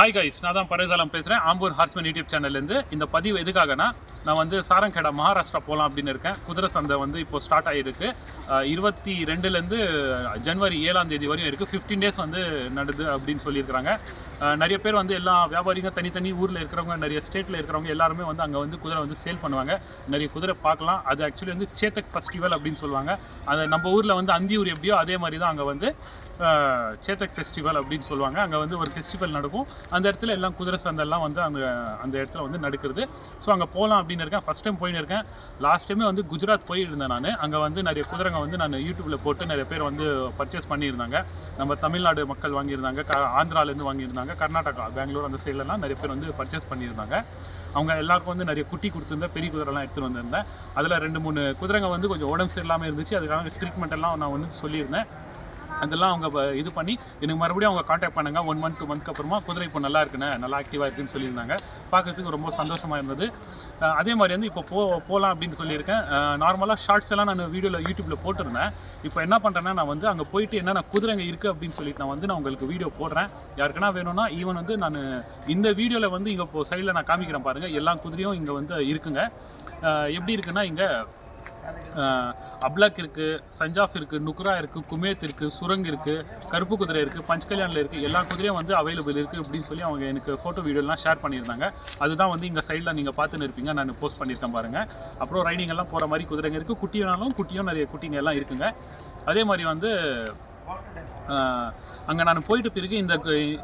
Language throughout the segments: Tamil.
ஹாய் கைஸ் நான் தான் பரேசாலம் பேசுகிறேன் ஆம்பூர் ஹார்ஸ்மன் யூடியூப் சேனல்லேருந்து இந்த பதிவு எதுக்காகனா நான் வந்து சாரங்கேடா மகாராஷ்டிரா போகலாம் அப்படின்னு இருக்கேன். குதிரை சந்தை வந்து இப்போ ஸ்டார்ட் ஆகிருக்கு இருபத்தி ரெண்டுலேருந்து ஜனவரி ஏழாம் தேதி வரையும் இருக்குது ஃபிஃப்டீன் டேஸ் வந்து நடுது அப்படின்னு சொல்லியிருக்கிறாங்க. நிறைய பேர் வந்து எல்லா வியாபாரிங்க தனித்தனி ஊரில் இருக்கிறவங்க நிறைய ஸ்டேட்டில் இருக்கிறவங்க எல்லாருமே வந்து அங்கே வந்து குதிரை வந்து சேல் பண்ணுவாங்க. நிறைய குதிரை பார்க்கலாம். அது ஆக்சுவலி வந்து சேத்தக் ஃபெஸ்டிவல் அப்படின்னு சொல்லுவாங்க. அதை நம்ம ஊரில் வந்து அந்தியூர் எப்படியோ அதே மாதிரி தான் அங்கே வந்து சேத்தக் ஃபெஸ்டிவல் அப்படின்னு சொல்லுவாங்க. அங்கே வந்து ஒரு ஃபெஸ்டிவல் நடக்கும். அந்த இடத்துல எல்லாம் குதிரை சந்தெல்லாம் வந்து அந்த அந்த இடத்துல வந்து நடக்கிறது. ஸோ அங்கே போகலாம் அப்படின்னு இருக்கேன். ஃபஸ்ட் டைம் போயின்னு இருக்கேன். லாஸ்ட் டைமே வந்து குஜராத் போயிருந்தேன் நான். அங்கே வந்து நிறைய குதிரைங்க வந்து நான் யூடியூப்பில் போட்டு நிறைய பேர் வந்து பர்ச்சேஸ் பண்ணியிருந்தாங்க. நம்ம தமிழ்நாடு மக்கள் வாங்கியிருந்தாங்க. க ஆந்திராலேருந்து வாங்கியிருந்தாங்க. கர்நாடகா பெங்களூர் அந்த சைட்லலாம் நிறைய பேர் வந்து பர்ச்சேஸ் பண்ணியிருந்தாங்க. அவங்க எல்லாருக்கும் வந்து நிறைய குட்டி கொடுத்துருந்தேன். பெரிய குதிரைலாம் எடுத்துகிட்டு வந்திருந்தேன். அதில் ரெண்டு மூணு குதிரைங்க வந்து கொஞ்சம் உடம்பு சரியில்லாமல் இருந்துச்சு. அதுக்காக ட்ரீட்மெண்ட் எல்லாம் நான் வந்து சொல்லியிருந்தேன். அதெல்லாம் அவங்க இது பண்ணி எனக்கு மறுபடியும் அவங்க காண்டாக்ட் பண்ணாங்க. ஒன் மந்த் டூ மந்த்க்கு அப்புறமா குதிரை இப்போ நல்லா இருக்குண்ணே நல்லா ஆக்டிவாக இருக்குன்னு சொல்லியிருந்தாங்க. பார்க்கறதுக்கு ரொம்ப சந்தோஷமாக இருந்தது. அதே மாதிரி வந்து இப்போ போ போகலாம் அப்படின்னு சொல்லியிருக்கேன். நார்மலாக ஷார்ட்ஸ் எல்லாம் நான் வீடியோவில் யூடியூப்பில் போட்டிருந்தேன். இப்போ என்ன பண்ணுறேன்னா நான் வந்து அங்கே போயிட்டு என்னென்ன குதிரைங்க இருக்குது அப்படின்னு சொல்லிட்டு நான் வந்து நான் உங்களுக்கு வீடியோ போடுறேன். யாருக்குன்னா வேணும்னா ஈவன் வந்து நான் இந்த வீடியோவில் வந்து இங்கே இப்போ சைடில் நான் காமிக்கிறேன் பாருங்கள் எல்லா குதிரையும் இங்கே வந்து இருக்குங்க. எப்படி இருக்குன்னா இங்கே அப்லாக் இருக்குது சஞ்சாஃப் இருக்குது நுக்ரா இருக்குது குமேத் இருக்குது சுரங் இருக்குது கருப்பு குதிரை இருக்குது பஞ்ச் கல்யாணில் இருக்குது எல்லா குதிரையும் வந்து அவைலபிள் இருக்குது அப்படின்னு சொல்லி அவங்க எனக்கு ஃபோட்டோ வீடியோலாம் ஷேர் பண்ணியிருந்தாங்க. அதுதான் வந்து இங்கே சைடில் நீங்கள் பார்த்துன்னு இருப்பீங்க. நான் போஸ்ட் பண்ணியிருக்கேன் பாருங்கள் அப்புறம் ரைடிங் எல்லாம் போகிற மாதிரி குதிரைங்க இருக்குது குட்டினாலும் குட்டியும் நிறைய குட்டிங்க எல்லாம் இருக்குங்க. அதே மாதிரி வந்து அங்கே நான் போயிட்டு பிறகு இந்த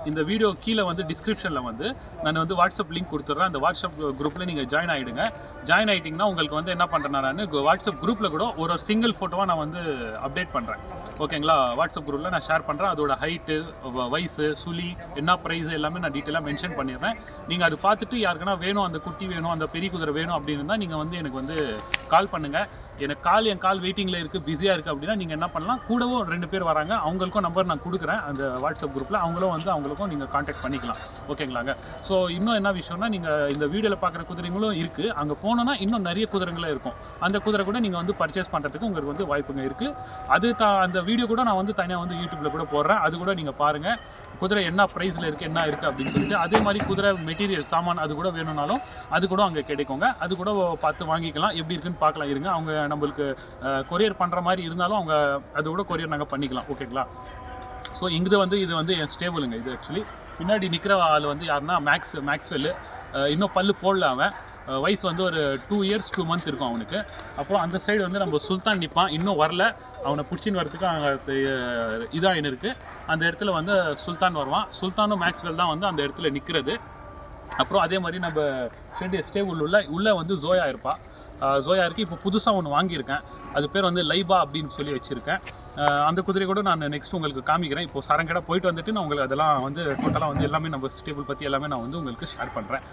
இந்த வீடியோ கீழே வந்து டிஸ்கிரிப்ஷனில் வந்து நான் வந்து வாட்ஸ்அப் லிங்க் கொடுத்துட்றேன் அந்த வாட்ஸ்அப் குரூப்பில் நீங்கள் ஜாயின் ஆகிடுங்க ஜாயின் ஆகிட்டிங்கன்னா உங்களுக்கு வந்து என்ன பண்ணுறேன் நான் வாட்ஸ்அப் குரூப்பில் கூட ஒரு ஒரு சிங்கிள் ஃபோட்டோவாக நான் வந்து அப்டேட் பண்ணுறேன் ஓகேங்களா வாட்ஸ்அப் குரூப்பில் நான் ஷேர் பண்ணுறேன் அதோட ஹைட்டு வயசு சுழி என்ன ப்ரைஸ் எல்லாமே நான் டீட்டெயிலாக மென்ஷன் பண்ணிடுறேன். நீங்கள் அது பார்த்துட்டு யாருக்குன்னா வேணும் அந்த குட்டி வேணும் அந்த பெரிய குதிரை வேணும் அப்படின்னு இருந்தால் நீங்கள் வந்து எனக்கு வந்து கால் பண்ணுங்கள் எனக்கு கால் என் கால் வெயிட்டிங்கில் இருக்குது பிஸியாக இருக்குது அப்படின்னா நீங்கள் என்ன பண்ணலாம்? கூடவும் ரெண்டு பேர் வராங்க அவங்களுக்கும் நம்பர் நான் கொடுக்குறேன். அந்த வாட்ஸ்அப் குரூப்பில் அவங்களும் வந்து அவங்களுக்கும் நீங்கள் காண்டாக்ட் பண்ணிக்கலாம். ஓகேங்களாங்க ஸோ இன்னும் என்ன விஷயம்னா நீங்கள் இந்த வீடியோவில் பார்க்குற குதிரைங்களும் இருக்குது அங்கே போனோன்னா இன்னும் நிறைய குதிரைங்களே இருக்கும். அந்த குதிரை கூட நீங்கள் வந்து பர்ச்சேஸ் பண்ணுறதுக்கு உங்களுக்கு வந்து வாய்ப்புங்க இருக்குது அது த அந்த வீடியோ கூட நான் வந்து தனியாக வந்து யூடியூப்பில் கூட போடுறேன். அது கூட நீங்கள் பாருங்கள் குதிரை என்ன ப்ரைஸில் இருக்குது என்ன இருக்குது அப்படின்னு சொல்லிட்டு அதே மாதிரி குதிரை மெட்டீரியல் சாமான் அது கூட வேணும்னாலும் அது கூட அங்கே கிடைக்குங்க. அது கூட பார்த்து வாங்கிக்கலாம். எப்படி இருக்குன்னு பார்க்கலாம். இருங்க. அவங்க நம்மளுக்கு கொரியர் பண்ணுற மாதிரி இருந்தாலும் அவங்க அது கூட கொரியர் நாங்கள் பண்ணிக்கலாம். ஓகேங்களா ஸோ இங்கே வந்து இது வந்து என் ஸ்டேபிளுங்க இது ஆக்சுவலி பின்னாடி நிற்கிற ஆள் வந்து யாருன்னா மேக்ஸ் மேக்ஸ்வெல்லு இன்னும் பல்லு போடல அவன். வயசு வந்து ஒரு டூ இயர்ஸ் டூ மந்த் இருக்கும் அவனுக்கு. அப்புறம் அந்த சைடு வந்து நம்ம சுல்தான் நிற்பான் இன்னும் வரல. அவனை பிடிச்சின்னு வரதுக்கு அங்கே இதாகின்னு இருக்குது அந்த இடத்துல வந்து சுல்தான் வருவான். சுல்தானும் மேக்ஸ்வெல் தான் வந்து அந்த இடத்துல நிற்கிறது அப்புறம் அதே மாதிரி நம்ம ஷெட் ஸ்டேபிள் உள்ள உள்ளே வந்து ஜோயா இருப்பாள் ஜோயா இருக்கு. இப்போ புதுசாக ஒன்று வாங்கியிருக்கேன். அது பேர் வந்து லைபா அப்படின்னு சொல்லி வச்சுருக்கேன். அந்த குதிரை கூட நான் நெக்ஸ்ட் உங்களுக்கு காமிக்கிறேன். இப்போ சரங்கடா போயிட்டு வந்துட்டு நான் உங்களுக்கு அதெல்லாம் வந்து டோட்டலாக வந்து எல்லாமே நம்ம ஸ்டேபிள் பற்றி எல்லாமே நான் வந்து உங்களுக்கு ஷேர் பண்ணுறேன்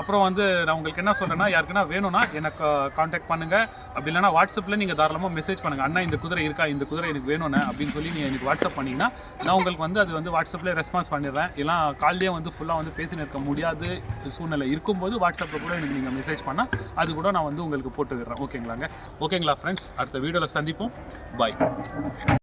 அப்புறம் வந்து நான் உங்களுக்கு என்ன சொல்கிறேன்னா யாருக்குன்னா வேணும்னா எனக்கு காண்டாக்ட் பண்ணுங்கள் அப்படி இல்லைனா வாட்ஸ்அப்பில் நீங்கள் தாராளமாக மெசேஜ் பண்ணுங்கள் அண்ணா இந்த குதிரை இருக்கா? இந்த குதிரை எனக்கு வேணும்னு அப்படின்னு சொல்லி நீங்கள் எனக்கு வாட்ஸ்அப் பண்ணிங்கன்னா நான் உங்களுக்கு வந்து அது வந்து வாட்ஸ்அப்பில் ரெஸ்பான்ஸ் பண்ணிடுறேன். இல்லை கால்லேயே வந்து ஃபுல்லாக வந்து பேசின்னு இருக்க முடியாது சூழ்நிலை இருக்கும்போது வாட்ஸ்அப்பில் கூட எனக்கு நீங்கள் மெசேஜ் பண்ணால் அது கூட நான் வந்து உங்களுக்கு போட்டு விடுறேன். ஓகேங்களாங்க? ஓகேங்களா ஃப்ரெண்ட்ஸ் அடுத்த வீடியோவில் சந்திப்போம். பாய்